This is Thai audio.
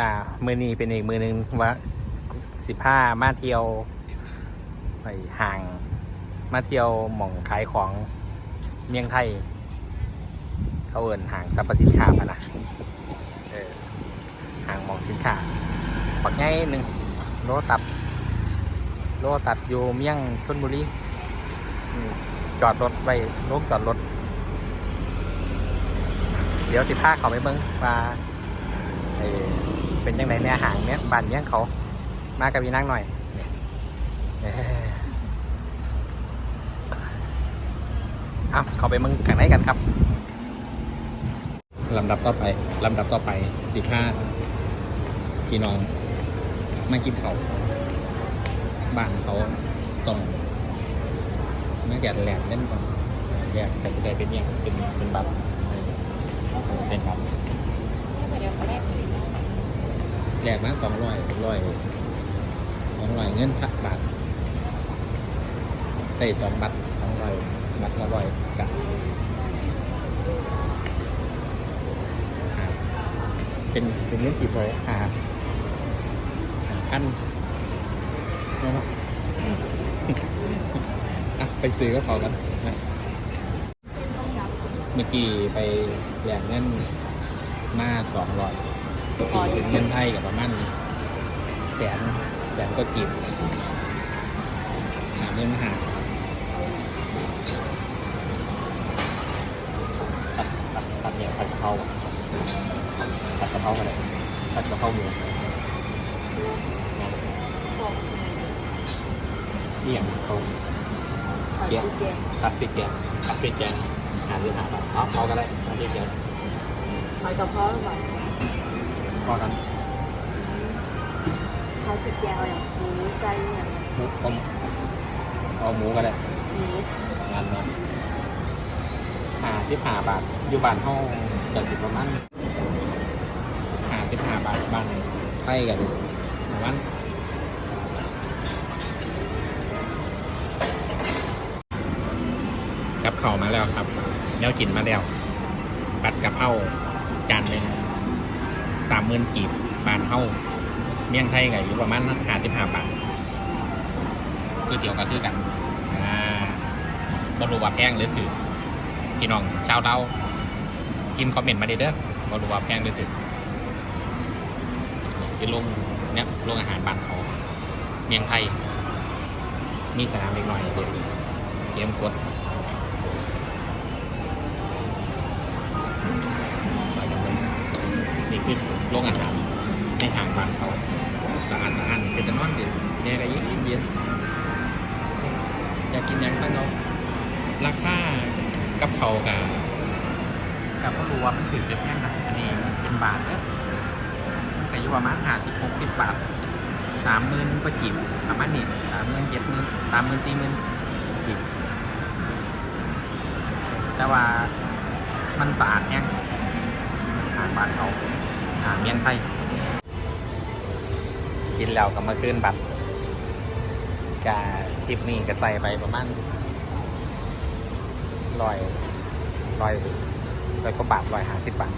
อ่า มือนี้เป็นอีกมือหนึ่งว่าสิบห้ามาเที่ยวไปห่าง มาเที่ยวหม่องขายของเมียงไทย เขาเอินห่างสรรพสินค้าพะนะเออห่างหม่องสินค้าปักง่ายหนึ่งโลตัดโลตัดอยู่เมียงชนบุรีจอดรถไว้โลกจอดรถ เดี๋ยวสิพาเขาไปเบิ้งว่า เป็นยังไงเนี่ยห่างเนี้ยบ้านเนี้ยเขามากับวีนั่งหน่อยเนี่ยเอ้าเขาไปมึงกันไหนกันครับลำดับต่อไปลำดับต่อไปสิบห้าพี่น้องมากินเขาบ้านเขาต้องมาแกะแหลกเล่นก่อนแยกแต่จะได้เป็นเนี่ยงเป็นเป็นบัตรเป็นบัตร เดี๋ยวเขาแรกสิ แหล กมาสองร้อยร้อยสองร้อยเงินพักบาทได้สองบัตรสองร้อยบัตรละร้อยกันครับเป็นเป็นเงินกี่พอยหาหาพันนาะอะไปซื้อก็พอกันนะเมื่อกี้ไปแหลกเงินมาสองร้อย พอถึงเงินไทยกับประมาณแสนแสนก็จีบหาเงินหาตัดตัดตัดเนี่ยผัดกะเพราผัดกะเพราอะไรผัดกะเพราหมูนะนี่อย่างเขาเกี๊ยวตัดพริกแกงตัดพริกแกงหาหรือหาแบบเอาเอาก็ได้ตัดพริกแกงหอยกระเพราหรือเปล่า พอกันเขาติดแกงอะไรหมูไก่เนี่ยหมูเอาเอาหมูก็ได้หมูงานเนาะหาที่หาบาทอยู่บ้านห้องจะสิประมาณหาที่หาบาทบ้านใกล้กันประมาณกับเข่าวมาแล้วครับ แล้วกินมาแล้วปัดกะเพราจานหนึ่ง สามหมื่นกีบบานเท่าเมี่ยงไทยไงอยู่ประมาณห้าที่หาบาทก๋วยเตี๋ยวก็คือกันอ่าบรู้ว่าแพงหรือถือพี่น้องชาวเรากินคอมเมนต์มาเด้อเด้อบรู้ว่าแพงหรือถือคือลงเนี่ยลงอาหารบ้านเขาเมียงไทยมีสนามเล็กน้อยเด็กเกมกด โรงอาหารในห่างบ้านเขาสะอาดสะอาดเป็นตะนอนดีแยกกันเย็นเย็นอยากกินหยังบ้างเราราคากับเขากับกับก็รู้ว่ามันถือเป็นแพงนะอันนี้เป็นบาทเนอะแต่อยู่ประมาณห้าสิบหกสิบบาทสามหมื่นก็จีบประมาณนี้สามหมื่นเจ็ดหมื่นสามหมื่นสี่หมื่นจีบแต่ว่ามันสะอาดแห้งอาหารบ้านเขา หาเมียนไป กินแล้วก็มาคืนบัตรกาทริปนี้ก็ใส่ไปประมาณร้อยร้อยร้อยกว่าบาทร้อยห้าสิบบาท